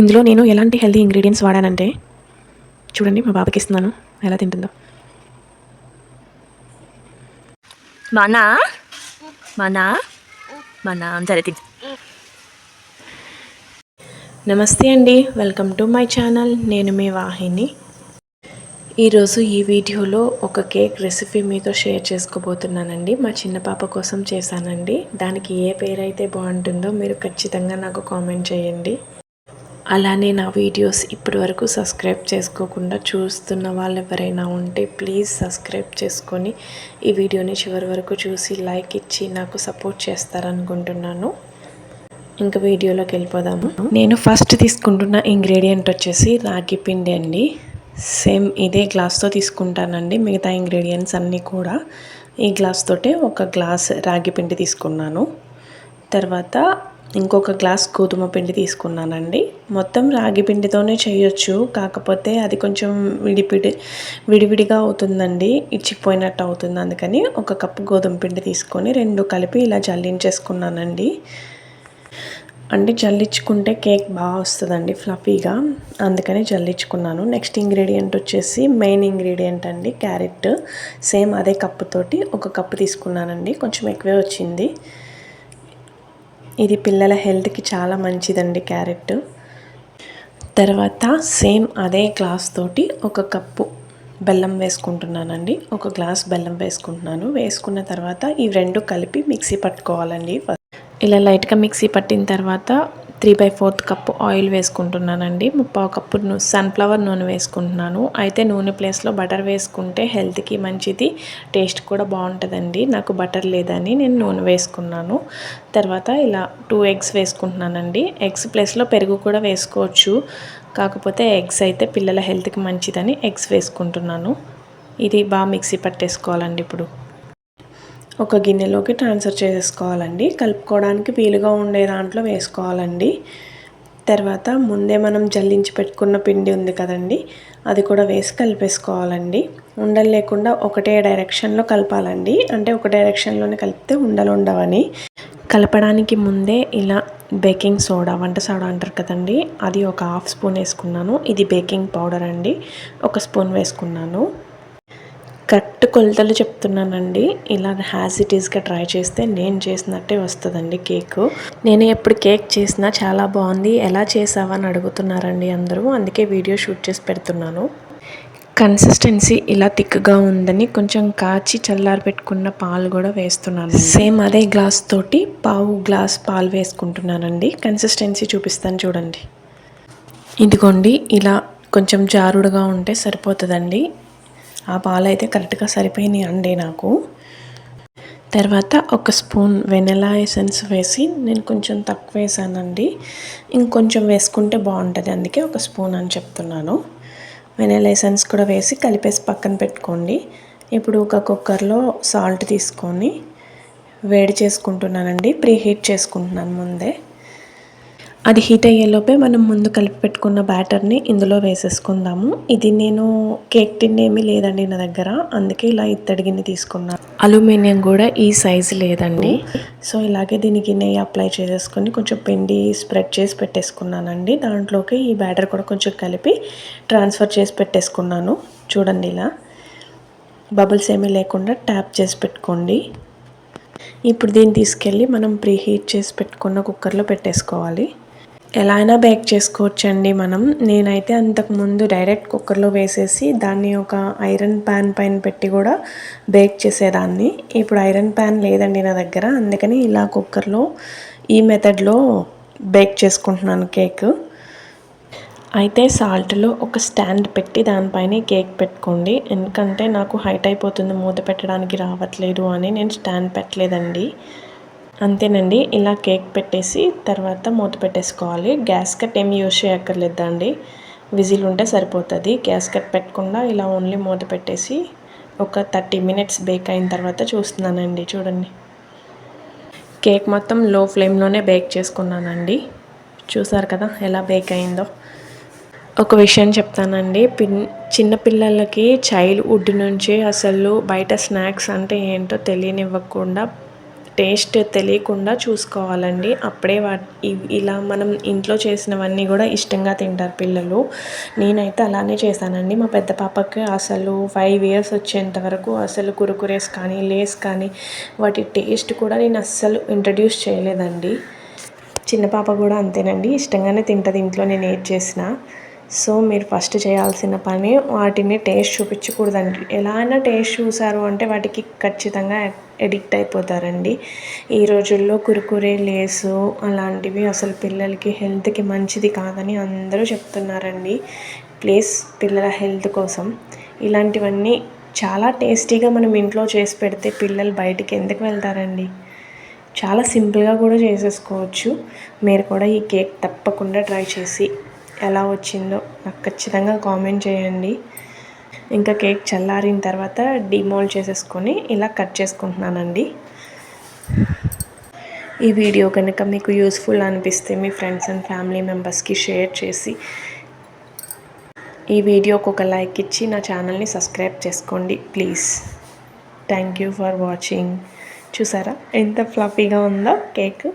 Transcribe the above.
ఇందులో నేను ఎలాంటి హెల్తీ ఇంగ్రీడియంట్స్ వాడానంటే చూడండి మా బాబాకి ఇస్తున్నాను ఎలా తింటుందో. మనా? మనా? మనా సరే తిన్. నమస్తే అండి వెల్కమ్ టు మై ఛానల్ నేను మీ వాహిని. ఈరోజు ఈ వీడియోలో ఒక కేక్ రెసిపీ మీతో షేర్ చేసుకోబోతున్నానండి. మా చిన్న పాప కోసం చేశానండి. దానికి ఏ పేరైతే బాగుంటుందో మీరు ఖచ్చితంగా నాకు కామెంట్ చేయండి. అలానే నా వీడియోస్ ఇప్పటి వరకు సబ్స్క్రైబ్ చేసుకోకుండా చూస్తున్న వాళ్ళు ఎవరైనా ఉంటే ప్లీజ్ సబ్స్క్రైబ్ చేసుకొని ఈ వీడియోని చివరి వరకు చూసి లైక్ ఇచ్చి నాకు సపోర్ట్ చేస్తారనుకుంటున్నాను. ఇంకా వీడియోలోకి వెళ్ళిపోదాము. నేను ఫస్ట్ తీసుకుంటున్న ఇంగ్రీడియంట్ వచ్చేసి రాగి పిండి అండి. సేమ్ ఇదే గ్లాస్తో తీసుకుంటానండి. మిగతా ఇంగ్రీడియంట్స్ అన్నీ కూడా ఈ గ్లాస్ తోటే ఒక గ్లాస్ రాగి పిండి తీసుకున్నాను. తర్వాత ఇంకొక గ్లాస్ గోధుమ పిండి తీసుకున్నానండి. మొత్తం రాగి పిండితోనే చేయొచ్చు. కాకపోతే అది కొంచెం విడిపిడి విడివిడిగా అవుతుందండి. ఇచ్చిపోయినట్టు అవుతుంది. అందుకని ఒక కప్పు గోధుమ పిండి తీసుకొని రెండు కలిపి ఇలా జల్లించేసుకున్నానండి. అంటే జల్లించుకుంటే కేక్ బాగా వస్తుందండి ఫ్లఫీగా. అందుకని జల్లించుకున్నాను. నెక్స్ట్ ఇంగ్రీడియంట్ వచ్చేసి మెయిన్ ఇంగ్రీడియంట్ అండి క్యారెట్. సేమ్ అదే కప్పుతోటి ఒక కప్పు తీసుకున్నానండి. కొంచెం ఎక్కువే వచ్చింది. ఇది పిల్లల హెల్త్కి చాలా మంచిదండి క్యారెట్. తర్వాత సేమ్ అదే గ్లాస్ తోటి ఒక కప్పు బెల్లం వేసుకుంటున్నానండి. ఒక గ్లాస్ బెల్లం వేసుకుంటున్నాను. వేసుకున్న తర్వాత ఈ రెండు కలిపి మిక్సీ పట్టుకోవాలండి ఇలా లైట్గా మిక్సీ పట్టిన తర్వాత three by fourth cup oil వేసుకుంటున్నానండి. ముప్పావు కప్పు సన్ఫ్లవర్ నూనె వేసుకుంటున్నాను. అయితే నూనె ప్లేస్లో బటర్ వేసుకుంటే హెల్త్కి మంచిది టేస్ట్ కూడా బాగుంటుందండి. నాకు బటర్ లేదని నేను నూనె వేసుకున్నాను. తర్వాత ఇలా టూ ఎగ్స్ వేసుకుంటున్నానండి. ఎగ్స్ ప్లేస్లో పెరుగు కూడా వేసుకోవచ్చు. కాకపోతే ఎగ్స్ అయితే పిల్లల హెల్త్కి మంచిదని ఎగ్స్ వేసుకుంటున్నాను. ఇది బాగా మిక్సీ పట్టేసుకోవాలండి ఇప్పుడు. ఒక గిన్నెలోకి ట్రాన్స్ఫర్ చేసుకోవాలండి కలుపుకోవడానికి వీలుగా ఉండే దాంట్లో వేసుకోవాలండి. తర్వాత ముందే మనం జల్లించి పెట్టుకున్న పిండి ఉంది కదండి అది కూడా వేసి కలిపేసుకోవాలండి. ఉండలు లేకుండా ఒకటే డైరెక్షన్లో కలపాలండి. అంటే ఒక డైరెక్షన్లోనే కలిపితే ఉండలు ఉండవని. కలపడానికి ముందే ఇలా బేకింగ్ సోడా వంట సోడా అంటారు కదండి అది ఒక హాఫ్ స్పూన్ వేసుకున్నాను. ఇది బేకింగ్ పౌడర్ అండి ఒక స్పూన్ వేసుకున్నాను. కరెక్ట్ కొలతలు చెప్తున్నానండి. ఇలా హ్యాస్ ఇట్ ఈస్గా ట్రై చేస్తే నేను చేసినట్టే వస్తుందండి కేక్ నేను ఎప్పుడు కేక్ చేసినా చాలా బాగుంది. ఎలా చేసావా అని అడుగుతున్నారండి అందరూ. అందుకే వీడియో షూట్ చేసి పెడుతున్నాను. కన్సిస్టెన్సీ ఇలా థిక్గా ఉందని కొంచెం కాచి చల్లారి పెట్టుకున్న పాలు కూడా వేస్తున్నాను సేమ్ అదే గ్లాస్ తోటి పావు గ్లాస్ పాలు వేసుకుంటున్నానండి. కన్సిస్టెన్సీ చూపిస్తాను చూడండి. ఇదిగోండి ఇలా కొంచెం జారుడుగా ఉంటే సరిపోతుందండి. ఆ పాలు అయితే కరెక్ట్గా సరిపోయినాయి అండి నాకు. తర్వాత ఒక స్పూన్ వెనలా ఎసెన్స్ వేసి నేను కొంచెం తక్కువ వేసానండి. ఇంకొంచెం వేసుకుంటే బాగుంటుంది అందుకే ఒక స్పూన్ అని చెప్తున్నాను. వెనలా ఎసెన్స్ కూడా వేసి కలిపేసి పక్కన పెట్టుకోండి. ఇప్పుడు ఒక కుక్కర్లో సాల్ట్ తీసుకొని వేడి చేసుకుంటున్నానండి ప్రీ హీట్ చేసుకుంటున్నాను ముందే. అది హీట్ అయ్యేలోపే మనం ముందు కలిపి పెట్టుకున్న బ్యాటర్ని ఇందులో వేసేసుకుందాము. ఇది నేను కేక్ టిన్ ఏమీ లేదండి నా దగ్గర. అందుకే ఇలా ఇత్తడి గిన్నె తీసుకున్నాను అల్యూమినియం కూడా ఈ సైజు లేదండి. సో ఇలాగే దీనికి నెయ్యి అప్లై చేసేసుకొని కొంచెం పిండి స్ప్రెడ్ చేసి పెట్టేసుకున్నానండి. దాంట్లోకి ఈ బ్యాటర్ కూడా కొంచెం కలిపి ట్రాన్స్ఫర్ చేసి పెట్టేసుకున్నాను. చూడండి ఇలా. బబుల్స్ ఏమీ లేకుండా ట్యాప్ చేసి పెట్టుకోండి. ఇప్పుడు దీన్ని తీసుకెళ్ళి మనం ప్రీ హీట్ చేసి పెట్టుకున్న కుక్కర్లో పెట్టేసుకోవాలి. ఎలా అయినా బేక్ చేసుకోవచ్చండి మనం. నేనైతే అంతకుముందు డైరెక్ట్ కుక్కర్లో వేసేసి దాన్ని ఒక ఐరన్ ప్యాన్ పైన పెట్టి కూడా బేక్ చేసేదాన్ని. ఇప్పుడు ఐరన్ ప్యాన్ లేదండి నా దగ్గర. అందుకని ఇలా కుక్కర్లో ఈ మెథడ్లో బేక్ చేసుకుంటున్నాను కేక్ అయితే సాల్ట్లో ఒక స్టాండ్ పెట్టి దానిపైన కేక్ పెట్టుకోండి. ఎందుకంటే నాకు హైట్ అయిపోతుంది మూత పెట్టడానికి రావట్లేదు అని నేను స్టాండ్ పెట్టలేదండి. అంతేనండి. ఇలా కేక్ పెట్టేసి తర్వాత మూత పెట్టేసుకోవాలి. గ్యాస్ కట్ ఏమి యూజ్ చేయక్కర్లేదండి. విజిల్ ఉంటే సరిపోతుంది. గ్యాస్ కట్ పెట్టకుండా ఇలా ఓన్లీ మూత పెట్టేసి ఒక థర్టీ మినిట్స్ బేక్ అయిన తర్వాత చూస్తున్నానండి. చూడండి. కేక్ మొత్తం లో ఫ్లేమ్లోనే బేక్ చేసుకున్నానండి. చూసారు కదా ఎలా బేక్ అయిందో. ఒక విషయం చెప్తానండి. పిన్ చిన్నపిల్లలకి చైల్డ్హుడ్ నుంచి అసలు బయట స్నాక్స్ అంటే ఏంటో తెలియనివ్వకుండా టేస్ట్ తెలియకుండా చూసుకోవాలండి. అప్పుడే వా ఇలా మనం ఇంట్లో చేసినవన్నీ కూడా ఇష్టంగా తింటారు పిల్లలు. నేనైతే అలానే చేశానండి. మా పెద్ద పాపకి అసలు ఫైవ్ ఇయర్స్ వచ్చేంత వరకు అసలు కురుకురేస్ కానీ లేస్ కానీ వాటి టేస్ట్ కూడా నేను అస్సలు ఇంట్రడ్యూస్ చేయలేదండి. చిన్న పాప కూడా అంతేనండి. ఇష్టంగానే తింటుంది. ఇంట్లో నేను ఏది చేసినా. సో మీరు ఫస్ట్ చేయాల్సిన పని వాటిని టేస్ట్ చూపించకూడదండి. ఎలా అయినా టేస్ట్ చూసారు అంటే వాటికి ఖచ్చితంగా ఎడిక్ట్ అయిపోతారండి. ఈ రోజుల్లో కురుకురే లేసు అలాంటివి అసలు పిల్లలకి హెల్త్కి మంచిది కాదని అందరూ చెప్తున్నారండి. ప్లీజ్ పిల్లల హెల్త్ కోసం. ఇలాంటివన్నీ చాలా టేస్టీగా మనం ఇంట్లో చేసి పెడితే పిల్లలు బయటికి ఎందుకు వెళ్తారండి? చాలా సింపుల్గా కూడా చేసేసుకోవచ్చు. మీరు కూడా ఈ కేక్ తప్పకుండా ట్రై చేసి ఎలా వచ్చిందో నాకు ఖచ్చితంగా కామెంట్ చేయండి. ఇంకా కేక్ చల్లారిన తర్వాత డిమోల్డ్ చేసేసుకొని ఇలా కట్ చేసుకుంటున్నానండి. ఈ వీడియో కనుక మీకు యూస్ఫుల్ అనిపిస్తే మీ ఫ్రెండ్స్ అండ్ ఫ్యామిలీ మెంబర్స్కి షేర్ చేసి ఈ వీడియోకి ఒక లైక్ ఇచ్చి నా ఛానల్ని సబ్స్క్రైబ్ చేసుకోండి please. Thank you for watching. చూసారా ఎంత ఫ్లఫీగా ఉందో కేక్?